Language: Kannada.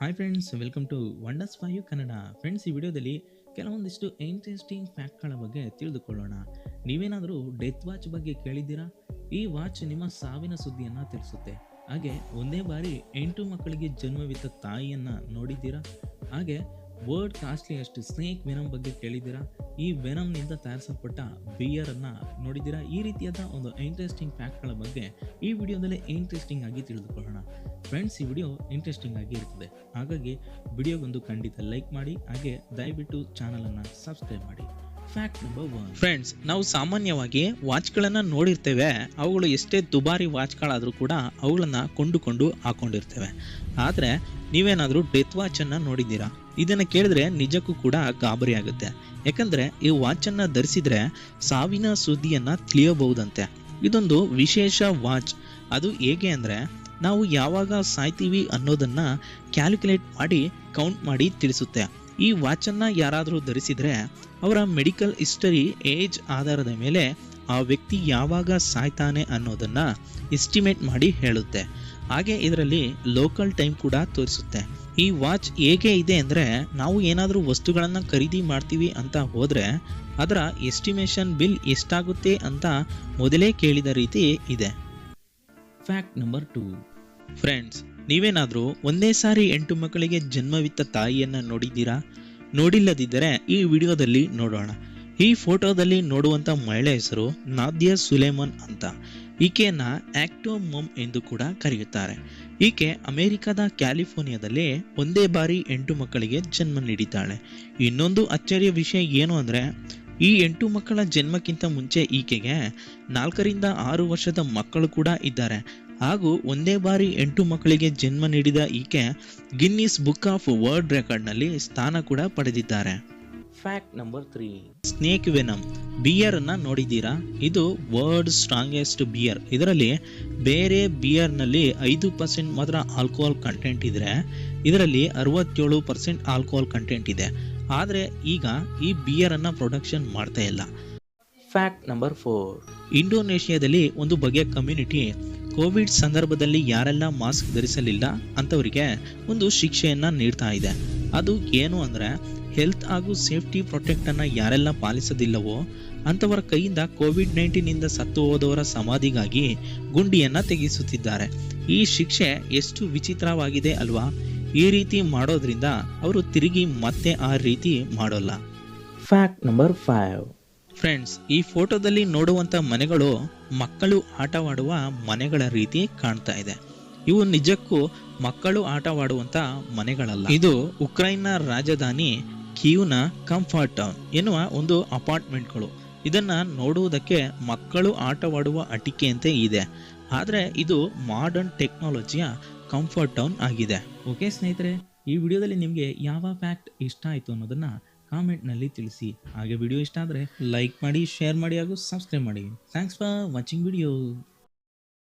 Hi friends welcome to wonders ಫಾಯು Kannada friends ಈ ವಿಡಿಯೋದಲ್ಲಿ ಕೆಲವೊಂದಿಷ್ಟು ಇಂಟ್ರೆಸ್ಟಿಂಗ್ ಫ್ಯಾಕ್ಟ್ಗಳ ಬಗ್ಗೆ ತಿಳಿದುಕೊಳ್ಳೋಣ. ನೀವೇನಾದರೂ ಡೆತ್ ವಾಚ್ ಬಗ್ಗೆ ಕೇಳಿದ್ದೀರಾ? ಈ ವಾಚ್ ನಿಮ್ಮ ಸಾವಿನ ಸುದ್ದಿಯನ್ನು ತಿಳಿಸುತ್ತೆ. ಹಾಗೆ ಒಂದೇ ಬಾರಿ ಎಂಟು ಮಕ್ಕಳಿಗೆ ಜನ್ಮವಿದ್ದ ತಾಯಿಯನ್ನು ನೋಡಿದ್ದೀರಾ? ಹಾಗೆ ವರ್ಲ್ಡ್ ಅಷ್ಟು ಸ್ನೇಕ್ ವೆನಮ್ ಬಗ್ಗೆ ಕೇಳಿದ್ದೀರಾ? ಈ ವೆನಮ್ನಿಂದ ತಯಾರಿಸಲ್ಪಟ್ಟ ಬಿಯರನ್ನು ನೋಡಿದ್ದೀರಾ? ಈ ರೀತಿಯಾದ ಒಂದು ಇಂಟ್ರೆಸ್ಟಿಂಗ್ ಫ್ಯಾಕ್ಟ್ಗಳ ಬಗ್ಗೆ ಈ ವಿಡಿಯೋದಲ್ಲಿ ಇಂಟ್ರೆಸ್ಟಿಂಗ್ ಆಗಿ ತಿಳಿದುಕೊಳ್ಳೋಣ. ಫ್ರೆಂಡ್ಸ್ ಈ ವಿಡಿಯೋ ಇಂಟ್ರೆಸ್ಟಿಂಗ್ ಆಗಿ ಇರ್ತದೆ. ಹಾಗಾಗಿ ವಿಡಿಯೋಗೊಂದು ಖಂಡಿತ ಲೈಕ್ ಮಾಡಿ, ಹಾಗೆ ದಯವಿಟ್ಟು ಚಾನಲನ್ನು ಸಬ್ಸ್ಕ್ರೈಬ್ ಮಾಡಿ. ಫ್ಯಾಕ್ಟ್ ನಂಬರ್ ಒನ್ ಫ್ರೆಂಡ್ಸ್ ನಾವು ಸಾಮಾನ್ಯವಾಗಿ ವಾಚ್ಗಳನ್ನು ನೋಡಿರ್ತೇವೆ. ಅವುಗಳು ಎಷ್ಟೇ ದುಬಾರಿ ವಾಚ್ಗಳಾದರೂ ಕೂಡ ಅವುಗಳನ್ನು ಕೊಂಡುಕೊಂಡು ಹಾಕೊಂಡಿರ್ತೇವೆ. ಆದರೆ ನೀವೇನಾದರೂ ಡೆತ್ ವಾಚನ್ನು ನೋಡಿದ್ದೀರಾ? ಇದನ್ನು ಕೇಳಿದ್ರೆ ನಿಜಕ್ಕೂ ಕೂಡ ಗಾಬರಿ ಆಗುತ್ತೆ. ಯಾಕಂದರೆ ಈ ವಾಚನ್ನು ಧರಿಸಿದರೆ ಸಾವಿನ ಸುದ್ದಿಯನ್ನು ತಿಳಿಯಬಹುದಂತೆ. ಇದೊಂದು ವಿಶೇಷ ವಾಚ್. ಅದು ಹೇಗೆ ಅಂದರೆ ನಾವು ಯಾವಾಗ ಸಾಯ್ತೀವಿ ಅನ್ನೋದನ್ನು ಕ್ಯಾಲ್ಕುಲೇಟ್ ಮಾಡಿ, ಕೌಂಟ್ ಮಾಡಿ ತಿಳಿಸುತ್ತೆ. ಈ ವಾಚನ್ನು ಯಾರಾದರೂ ಧರಿಸಿದರೆ ಅವರ ಮೆಡಿಕಲ್ ಹಿಸ್ಟರಿ, ಏಜ್ ಆಧಾರದ ಮೇಲೆ ಆ ವ್ಯಕ್ತಿ ಯಾವಾಗ ಸಾಯ್ತಾನೆ ಅನ್ನೋದನ್ನು ಎಸ್ಟಿಮೇಟ್ ಮಾಡಿ ಹೇಳುತ್ತೆ. ಹಾಗೆ ಇದರಲ್ಲಿ ಲೋಕಲ್ ಟೈಮ್ ಕೂಡ ತೋರಿಸುತ್ತೆ. ಈ ವಾಚ್ ಹೇಗೆ ಇದೆ ಅಂದರೆ ನಾವು ಏನಾದರೂ ವಸ್ತುಗಳನ್ನು ಖರೀದಿ ಮಾಡ್ತೀವಿ ಅಂತ ಹೋದರೆ ಅದರ ಎಸ್ಟಿಮೇಷನ್ ಬಿಲ್ ಎಷ್ಟಾಗುತ್ತೆ ಅಂತ ಮೊದಲೇ ಕೇಳಿದ ರೀತಿ ಇದೆ. ಫ್ಯಾಕ್ಟ್ ನಂಬರ್ ಟೂ ಫ್ರೆಂಡ್ಸ್ ನೀವೇನಾದರೂ ಒಂದೇ ಸಾರಿ ಎಂಟು ಮಕ್ಕಳಿಗೆ ಜನ್ಮವಿತ್ತ ತಾಯಿಯನ್ನು ನೋಡಿದ್ದೀರಾ? ನೋಡಿಲ್ಲದಿದ್ದರೆ ಈ ವಿಡಿಯೋದಲ್ಲಿ ನೋಡೋಣ. ಈ ಫೋಟೋದಲ್ಲಿ ನೋಡುವಂಥ ಮಹಿಳೆ ಹೆಸರು ನಾದ್ಯ ಸುಲೇಮನ್ ಅಂತ. ಈಕೆಯನ್ನ ಆಕ್ಟೋ ಮಮ್ ಎಂದು ಕೂಡ ಕರೆಯುತ್ತಾರೆ. ಈಕೆ ಅಮೆರಿಕದ ಕ್ಯಾಲಿಫೋರ್ನಿಯಾದಲ್ಲಿ ಒಂದೇ ಬಾರಿ ಎಂಟು ಮಕ್ಕಳಿಗೆ ಜನ್ಮ ನೀಡಿದ್ದಾಳೆ. ಇನ್ನೊಂದು ಅಚ್ಚರಿಯ ವಿಷಯ ಏನು ಅಂದರೆ, ಈ ಎಂಟು ಮಕ್ಕಳ ಜನ್ಮಕ್ಕಿಂತ ಮುಂಚೆ ಈಕೆಗೆ ನಾಲ್ಕರಿಂದ ಆರು ವರ್ಷದ ಮಕ್ಕಳು ಕೂಡ ಇದ್ದಾರೆ. ಹಾಗೂ ಒಂದೇ ಬಾರಿ ಎಂಟು ಮಕ್ಕಳಿಗೆ ಜನ್ಮ ನೀಡಿದ ಈಕೆ ಗಿನ್ನಿಸ್ ಬುಕ್ ಆಫ್ ವರ್ಲ್ಡ್ ರೆಕಾರ್ಡ್ನಲ್ಲಿ ಸ್ಥಾನ ಕೂಡ ಪಡೆದಿದ್ದಾರೆ. Fact number three snake venom beer ಅನ್ನ ನೋಡಿದ್ದೀರಾ? ಇದು ವರ್ಲ್ಡ್ ಸ್ಟ್ರಾಂಗೆಸ್ಟ್ ಬಿಯರ್ ಇದರಲ್ಲಿ ಬೇರೆ ಬಿಯರ್ನಲ್ಲಿ ಐದು ಪರ್ಸೆಂಟ್ ಮಾತ್ರ ಆಲ್ಕೋಹಾಲ್ ಕಂಟೆಂಟ್ ಇದ್ರೆ ಇದರಲ್ಲಿ ಅರವತ್ತೇಳು ಪರ್ಸೆಂಟ್ ಆಲ್ಕೋಹಾಲ್ ಕಂಟೆಂಟ್ ಇದೆ. ಆದರೆ ಈಗ ಈ ಬಿಯರ್ ಅನ್ನ ಪ್ರೊಡಕ್ಷನ್ ಮಾಡ್ತಾ ಇಲ್ಲ. ಫ್ಯಾಕ್ಟ್ ನಂಬರ್ ಫೋರ್ ಇಂಡೋನೇಷ್ಯಾದಲ್ಲಿ ಒಂದು ಬಗೆಯ ಕಮ್ಯುನಿಟಿ ಕೋವಿಡ್ ಸಂದರ್ಭದಲ್ಲಿ ಯಾರೆಲ್ಲ ಮಾಸ್ಕ್ ಧರಿಸಲಿಲ್ಲ ಅಂತವರಿಗೆ ಒಂದು ಶಿಕ್ಷೆಯನ್ನ ನೀಡ್ತಾ ಇದೆ. ಅದು ಏನು ಅಂದ್ರೆ ಹೆಲ್ತ್ ಹಾಗೂ ಸೇಫ್ಟಿ ಪ್ರೊಟೆಕ್ಟ್ ಅನ್ನ ಯಾರೆಲ್ಲ ಪಾಲಿಸದಿಲ್ಲವೋ ಅಂತವರ ಕೈಯಿಂದ ಕೋವಿಡ್ ನೈನ್ಟೀನ್ ಇಂದ ಸತ್ತು ಹೋದವರ ಸಮಾಧಿಗಾಗಿ ಗುಂಡಿಯನ್ನ ತೆಗೆಸುತ್ತಿದ್ದಾರೆ. ಈ ಶಿಕ್ಷೆ ಎಷ್ಟು ವಿಚಿತ್ರವಾಗಿದೆ ಅಲ್ವಾ? ಈ ರೀತಿ ಮಾಡೋದ್ರಿಂದ ಅವರು ತಿರುಗಿ ಮತ್ತೆ ಆ ರೀತಿ ಮಾಡೋಲ್ಲ. ಫ್ಯಾಕ್ಟ್ ನಂಬರ್ ಫೈವ್ ಫ್ರೆಂಡ್ಸ್ ಈ ಫೋಟೋದಲ್ಲಿ ನೋಡುವಂತ ಮನೆಗಳು ಮಕ್ಕಳು ಆಟವಾಡುವ ಮನೆಗಳ ರೀತಿ ಕಾಣ್ತಾ ಇದೆ. ಇವು ನಿಜಕ್ಕೂ ಮಕ್ಕಳು ಆಟವಾಡುವಂತ ಮನೆಗಳಲ್ಲ. ಇದು ಉಕ್ರೈನ್ನ ರಾಜಧಾನಿ ಕಿಯೂನ ಕಂಫರ್ಟ್ ಟೌನ್ ಎನ್ನುವ ಒಂದು ಅಪಾರ್ಟ್ಮೆಂಟ್ಗಳು. ಇದನ್ನ ನೋಡುವುದಕ್ಕೆ ಮಕ್ಕಳು ಆಟವಾಡುವ ಅಟಿಕೆಯಂತೆ ಇದೆ. ಆದರೆ ಇದು ಮಾಡರ್ನ್ ಟೆಕ್ನಾಲಜಿಯ ಕಂಫರ್ಟ್ ಟೌನ್ ಆಗಿದೆ. ಓಕೆ ಸ್ನೇಹಿತರೆ, ಈ ವಿಡಿಯೋದಲ್ಲಿ ನಿಮಗೆ ಯಾವ ಫ್ಯಾಕ್ಟ್ ಇಷ್ಟ ಆಯಿತು ಅನ್ನೋದನ್ನು ಕಾಮೆಂಟ್ನಲ್ಲಿ ತಿಳಿಸಿ. ಹಾಗೆ ವಿಡಿಯೋ ಇಷ್ಟ ಆದರೆ ಲೈಕ್ ಮಾಡಿ ಶೇರ್ ಮಾಡಿ ಹಾಗೂ ಸಬ್ಸ್ಕ್ರೈಬ್ ಮಾಡಿ. Thanks for watching video